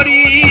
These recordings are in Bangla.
হরি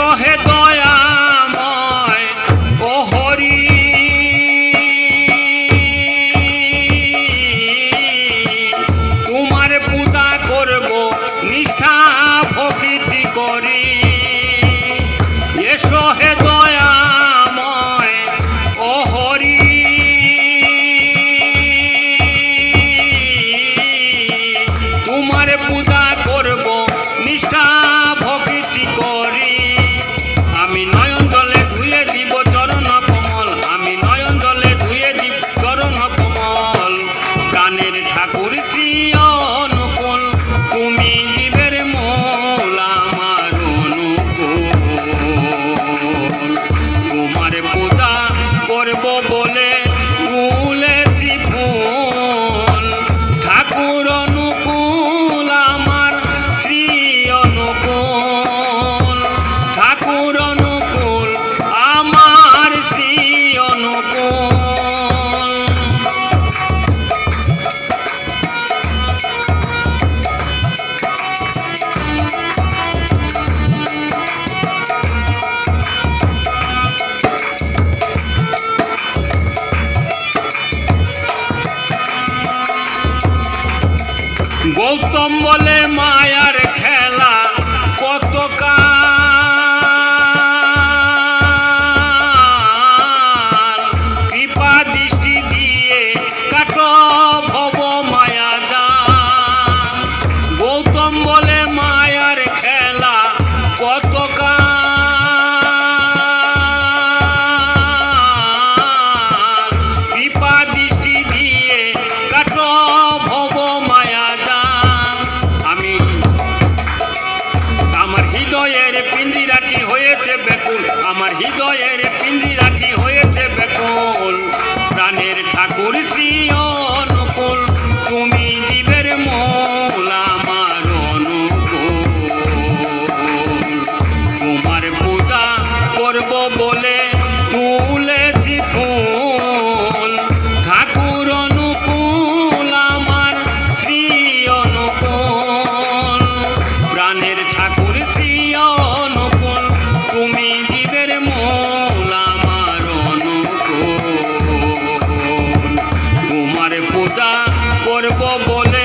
রহে দয়া গৌতম বলে মায়া ঠাকুর শ্রী অনুকূল, তুমি জীবের মৌল আমার অনুকূল। তোমার পূজা করব বলে তুলে ফুল। ঠাকুর অনুকূল আমার শ্রী অনুকূল। প্রাণের ঠাকুর শ্রী পূজা করব বলে